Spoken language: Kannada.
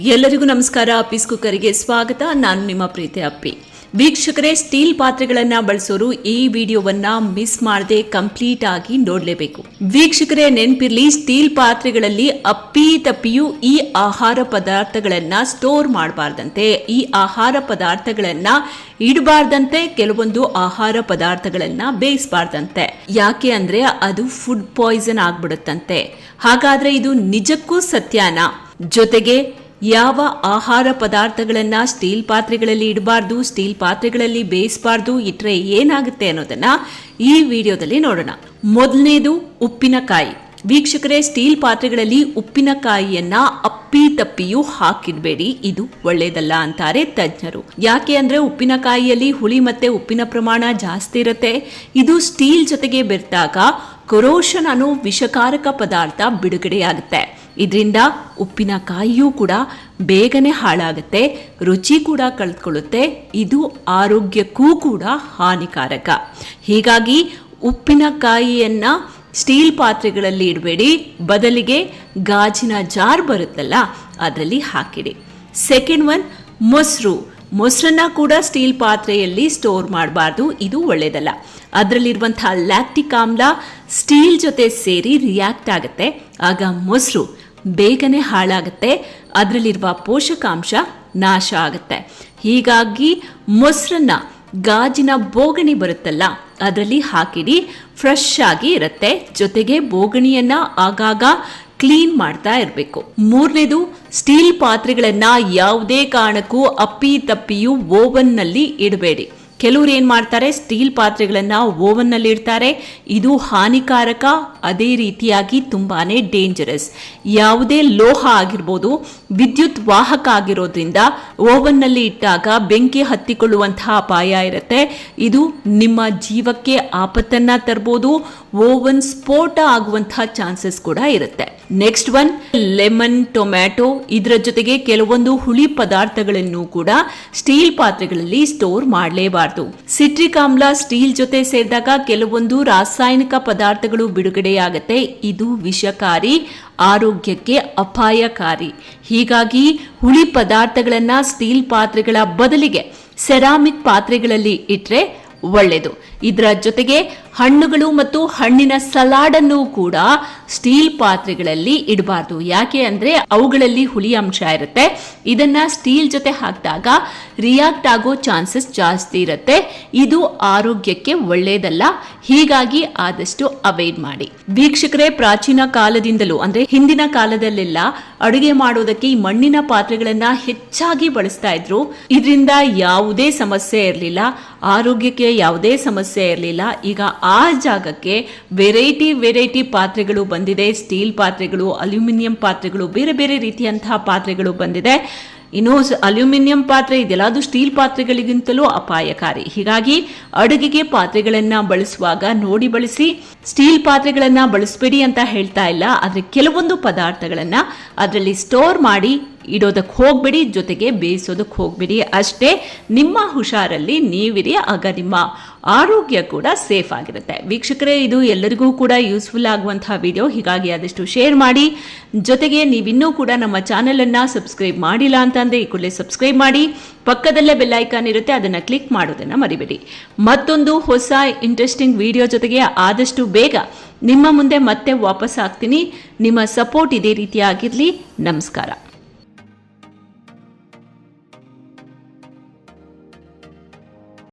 ಎಲ್ಲರಿಗೂ ನಮಸ್ಕಾರ. ಅಪ್ಪೀಸ್ ಕುಕ್ಕರಿಗೆ ಸ್ವಾಗತ. ನಾನು ನಿಮ್ಮ ಪ್ರೀತಿ ಅಪ್ಪಿ. ವೀಕ್ಷಕರೇ, ಸ್ಟೀಲ್ ಪಾತ್ರೆಗಳನ್ನ ಬಳಸೋರು ಈ ವಿಡಿಯೋವನ್ನ ಮಿಸ್ ಮಾಡದೆ ಕಂಪ್ಲೀಟ್ ಆಗಿ ನೋಡಲೇಬೇಕು. ವೀಕ್ಷಕರೇ, ನೆನಪಿರ್ಲಿ, ಸ್ಟೀಲ್ ಪಾತ್ರೆಗಳಲ್ಲಿ ಅಪ್ಪಿ ತಪ್ಪಿಯು ಈ ಆಹಾರ ಪದಾರ್ಥಗಳನ್ನ ಸ್ಟೋರ್ ಮಾಡಬಾರ್ದಂತೆ. ಈ ಆಹಾರ ಪದಾರ್ಥಗಳನ್ನ ಇಡಬಾರ್ದಂತೆ, ಕೆಲವೊಂದು ಆಹಾರ ಪದಾರ್ಥಗಳನ್ನ ಬೇಯಿಸಬಾರ್ದಂತೆ. ಯಾಕೆ ಅಂದ್ರೆ ಅದು ಫುಡ್ ಪಾಯ್ಸನ್ ಆಗ್ಬಿಡುತ್ತಂತೆ. ಹಾಗಾದ್ರೆ ಇದು ನಿಜಕ್ಕೂ ಸತ್ಯಾನ? ಜೊತೆಗೆ ಯಾವ ಆಹಾರ ಪದಾರ್ಥಗಳನ್ನ ಸ್ಟೀಲ್ ಪಾತ್ರೆಗಳಲ್ಲಿ ಇಡಬಾರ್ದು, ಸ್ಟೀಲ್ ಪಾತ್ರೆಗಳಲ್ಲಿ ಬೇಯಿಸಬಾರ್ದು ಇಟ್ಟರೆ ಏನಾಗುತ್ತೆ ಅನ್ನೋದನ್ನ ಈ ವಿಡಿಯೋದಲ್ಲಿ ನೋಡೋಣ. ಮೊದಲನೇದು ಉಪ್ಪಿನಕಾಯಿ. ವೀಕ್ಷಕರೇ, ಸ್ಟೀಲ್ ಪಾತ್ರೆಗಳಲ್ಲಿ ಉಪ್ಪಿನಕಾಯಿಯನ್ನ ಅಪ್ಪಿ ತಪ್ಪಿಯೂ ಹಾಕಿಡಬೇಡಿ. ಇದು ಒಳ್ಳೇದಲ್ಲ ಅಂತಾರೆ ತಜ್ಞರು. ಯಾಕೆ ಅಂದ್ರೆ ಉಪ್ಪಿನಕಾಯಿಯಲ್ಲಿ ಹುಳಿ ಮತ್ತೆ ಉಪ್ಪಿನ ಪ್ರಮಾಣ ಜಾಸ್ತಿ ಇರುತ್ತೆ. ಇದು ಸ್ಟೀಲ್ ಜೊತೆಗೆ ಬೆರೆತಾಗ ಕೊರೋಷನ್ ಅನ್ನೋ ವಿಷಕಾರಕ ಪದಾರ್ಥ ಬಿಡುಗಡೆಯಾಗುತ್ತೆ. ಇದರಿಂದ ಉಪ್ಪಿನಕಾಯಿಯೂ ಕೂಡ ಬೇಗನೆ ಹಾಳಾಗುತ್ತೆ, ರುಚಿ ಕೂಡ ಕಳೆದುಕೊಳ್ಳುತ್ತೆ ಇದು ಆರೋಗ್ಯಕ್ಕೂ ಕೂಡ ಹಾನಿಕಾರಕ. ಹೀಗಾಗಿ ಉಪ್ಪಿನಕಾಯಿಯನ್ನು ಸ್ಟೀಲ್ ಪಾತ್ರೆಗಳಲ್ಲಿ ಇಡಬೇಡಿ, ಬದಲಿಗೆ ಗಾಜಿನ ಜಾರ್ ಬರುತ್ತಲ್ಲ, ಅದರಲ್ಲಿ ಹಾಕಿಡಿ. ಸೆಕೆಂಡ್ ಒನ್, ಮೊಸರು. ಮೊಸರನ್ನ ಕೂಡ ಸ್ಟೀಲ್ ಪಾತ್ರೆಯಲ್ಲಿ ಸ್ಟೋರ್ ಮಾಡಬಾರ್ದು, ಇದು ಒಳ್ಳೆಯದಲ್ಲ ಅದರಲ್ಲಿರುವಂತಹ ಲ್ಯಾಕ್ಟಿಕ್ ಆಮ್ಲ ಸ್ಟೀಲ್ ಜೊತೆ ಸೇರಿ ರಿಯಾಕ್ಟ್ ಆಗುತ್ತೆ. ಆಗ ಮೊಸರು ಬೇಗನೆ ಹಾಳಾಗುತ್ತೆ. ಅದರಲ್ಲಿರುವ ಪೋಷಕಾಂಶ ನಾಶ ಆಗುತ್ತೆ. ಹೀಗಾಗಿ ಮೊಸರನ್ನ ಗಾಜಿನ ಬೋಗಣಿ ಬರುತ್ತಲ್ಲ, ಅದರಲ್ಲಿ ಹಾಕಿಡಿ. ಫ್ರೆಶ್ ಆಗಿ ಇರುತ್ತೆ. ಜೊತೆಗೆ ಬೋಗಣಿಯನ್ನ ಆಗಾಗ ಕ್ಲೀನ್ ಮಾಡ್ತಾ ಇರಬೇಕು. ಮೂರನೇದು ಸ್ಟೀಲ್ ಪಾತ್ರೆಗಳನ್ನ ಯಾವುದೇ ಕಾರಣಕ್ಕೂ ಅಪ್ಪಿ ತಪ್ಪಿಯೂ ಓವನ್ನಲ್ಲಿ ಇಡಬೇಡಿ. ಕೆಲವ್ರು ಏನು ಮಾಡ್ತಾರೆ? ಸ್ಟೀಲ್ ಪಾತ್ರೆಗಳನ್ನು ಓವನ್ನಲ್ಲಿ ಇಡ್ತಾರೆ. ಇದು ಹಾನಿಕಾರಕ, ಅದೇ ರೀತಿಯಾಗಿ ತುಂಬಾನೇ ಡೇಂಜರಸ್ ಯಾವುದೇ ಲೋಹ ಆಗಿರ್ಬೋದು, ವಿದ್ಯುತ್ ವಾಹಕ ಆಗಿರೋದ್ರಿಂದ ಓವನ್ನಲ್ಲಿ ಇಟ್ಟಾಗ ಬೆಂಕಿ ಹತ್ತಿಕೊಳ್ಳುವಂತಹ ಅಪಾಯ ಇರುತ್ತೆ. ಇದು ನಿಮ್ಮ ಜೀವಕ್ಕೆ ಆಪತ್ತನ್ನ ತರ್ಬೋದು, ಓವನ್ ಸ್ಫೋಟ ಆಗುವಂತಹ ಚಾನ್ಸಸ್ ಕೂಡ ಇರುತ್ತೆ. ನೆಕ್ಸ್ಟ್ ಒನ್ ಲೆಮನ್ ಟೊಮ್ಯಾಟೊ ಇದರ ಜೊತೆಗೆ ಕೆಲವೊಂದು ಹುಳಿ ಪದಾರ್ಥಗಳನ್ನು ಕೂಡ ಸ್ಟೀಲ್ ಪಾತ್ರೆಗಳಲ್ಲಿ ಸ್ಟೋರ್ ಮಾಡಲೇಬಾರದು. ಸಿಟ್ರಿಕ್ ಆಮ್ಲ ಸ್ಟೀಲ್ ಜೊತೆ ಸೇರಿದಾಗ ಕೆಲವೊಂದು ರಾಸಾಯನಿಕ ಪದಾರ್ಥಗಳು ಬಿಡುಗಡೆಯಾಗತ್ತೆ. ಇದು ವಿಷಕಾರಿ, ಆರೋಗ್ಯಕ್ಕೆ ಅಪಾಯಕಾರಿ. ಹೀಗಾಗಿ ಹುಳಿ ಪದಾರ್ಥಗಳನ್ನು ಸ್ಟೀಲ್ ಪಾತ್ರೆಗಳ ಬದಲಿಗೆ ಸೆರಾಮಿಕ್ ಪಾತ್ರೆಗಳಲ್ಲಿ ಇಟ್ಟರೆ ಒಳ್ಳೆಯದು ಇದರ ಜೊತೆಗೆ ಹಣ್ಣುಗಳು ಮತ್ತು ಹಣ್ಣಿನ ಸಲಾಡ್ ಅನ್ನು ಕೂಡ ಸ್ಟೀಲ್ ಪಾತ್ರೆಗಳಲ್ಲಿ ಇಡಬಾರ್ದು. ಯಾಕೆ ಅಂದ್ರೆ ಅವುಗಳಲ್ಲಿ ಹುಳಿ ಅಂಶ ಇರುತ್ತೆ. ಇದನ್ನ ಸ್ಟೀಲ್ ಜೊತೆ ಹಾಕಿದಾಗ ರಿಯಾಕ್ಟ್ ಆಗೋ ಚಾನ್ಸಸ್ ಜಾಸ್ತಿ ಇರುತ್ತೆ. ಇದು ಆರೋಗ್ಯಕ್ಕೆ ಒಳ್ಳೆಯದಲ್ಲ ಹೀಗಾಗಿ ಆದಷ್ಟು ಅವಾಯ್ಡ್ ಮಾಡಿ. ವೀಕ್ಷಕರೇ, ಪ್ರಾಚೀನ ಕಾಲದಿಂದಲೂ ಅಂದ್ರೆ ಹಿಂದಿನ ಕಾಲದಲ್ಲೆಲ್ಲ ಅಡುಗೆ ಮಾಡೋದಕ್ಕೆ ಈ ಮಣ್ಣಿನ ಪಾತ್ರೆಗಳನ್ನ ಹೆಚ್ಚಾಗಿ ಬಳಸ್ತಾ ಇದ್ರು. ಇದರಿಂದ ಯಾವುದೇ ಸಮಸ್ಯೆ ಇರಲಿಲ್ಲ. ಆರೋಗ್ಯಕ್ಕೆ ಯಾವುದೇ ಸಮಸ್ಯೆ ಇರಲಿಲ್ಲ. ಈಗ ಆ ಜಾಗಕ್ಕೆ ವೆರೈಟಿ ವೆರೈಟಿ ಪಾತ್ರೆಗಳು ಬಂದಿದೆ. ಸ್ಟೀಲ್ ಪಾತ್ರೆಗಳು ಅಲ್ಯೂಮಿನಿಯಂ ಪಾತ್ರೆಗಳು, ಬೇರೆ ಬೇರೆ ರೀತಿಯಂತಹ ಪಾತ್ರೆಗಳು ಬಂದಿದೆ. ಇನ್ನು ಅಲ್ಯೂಮಿನಿಯಂ ಪಾತ್ರೆ ಇದೆಲ್ಲ ಅದು ಸ್ಟೀಲ್ ಪಾತ್ರೆಗಳಿಗಿಂತಲೂ ಅಪಾಯಕಾರಿ. ಹೀಗಾಗಿ ಅಡುಗೆಗೆ ಪಾತ್ರೆಗಳನ್ನ ಬಳಸುವಾಗ ನೋಡಿ ಬಳಸಿ ಸ್ಟೀಲ್ ಪಾತ್ರೆಗಳನ್ನ ಬಳಸಬೇಡಿ ಅಂತ ಹೇಳ್ತಾ ಇಲ್ಲ. ಆದರೆ ಕೆಲವೊಂದು ಪದಾರ್ಥಗಳನ್ನ ಅದರಲ್ಲಿ ಸ್ಟೋರ್ ಮಾಡಿ ಇಡೋದಕ್ಕೆ ಹೋಗಬೇಡಿ, ಜೊತೆಗೆ ಬೇಯಿಸೋದಕ್ಕೆ ಹೋಗಬೇಡಿ. ಅಷ್ಟೇ, ನಿಮ್ಮ ಹುಷಾರಲ್ಲಿ ನೀವಿರಿ, ಆಗ ನಿಮ್ಮ ಆರೋಗ್ಯ ಕೂಡ ಸೇಫ್ ಆಗಿರುತ್ತೆ. ವೀಕ್ಷಕರೇ, ಇದು ಎಲ್ಲರಿಗೂ ಕೂಡ ಯೂಸ್ಫುಲ್ ಆಗುವಂತಹ ವಿಡಿಯೋ. ಹೀಗಾಗಿ ಆದಷ್ಟು ಶೇರ್ ಮಾಡಿ. ಜೊತೆಗೆ ನೀವಿನ್ನೂ ಕೂಡ ನಮ್ಮ ಚಾನೆಲ್ ಅನ್ನ ಸಬ್ಸ್ಕ್ರೈಬ್ ಮಾಡಿಲ್ಲ ಅಂತಂದ್ರೆ ಈ ಕೂಡಲೇ ಸಬ್ಸ್ಕ್ರೈಬ್ ಮಾಡಿ. ಪಕ್ಕದಲ್ಲೇ ಬೆಲ್ ಐಕಾನ್ ಇರುತ್ತೆ, ಅದನ್ನ ಕ್ಲಿಕ್ ಮಾಡೋದನ್ನ ಮರಿಬೇಡಿ. ಮತ್ತೊಂದು ಹೊಸ ಇಂಟ್ರೆಸ್ಟಿಂಗ್ ವಿಡಿಯೋ ಜೊತೆಗೆ ಆದಷ್ಟು ಬೇಗ ನಿಮ್ಮ ಮುಂದೆ ಮತ್ತೆ ವಾಪಸ್ ಆಗ್ತೀನಿ. ನಿಮ್ಮ ಸಪೋರ್ಟ್ ಇದೇ ರೀತಿಯಾಗಿರಲಿ. ನಮಸ್ಕಾರ.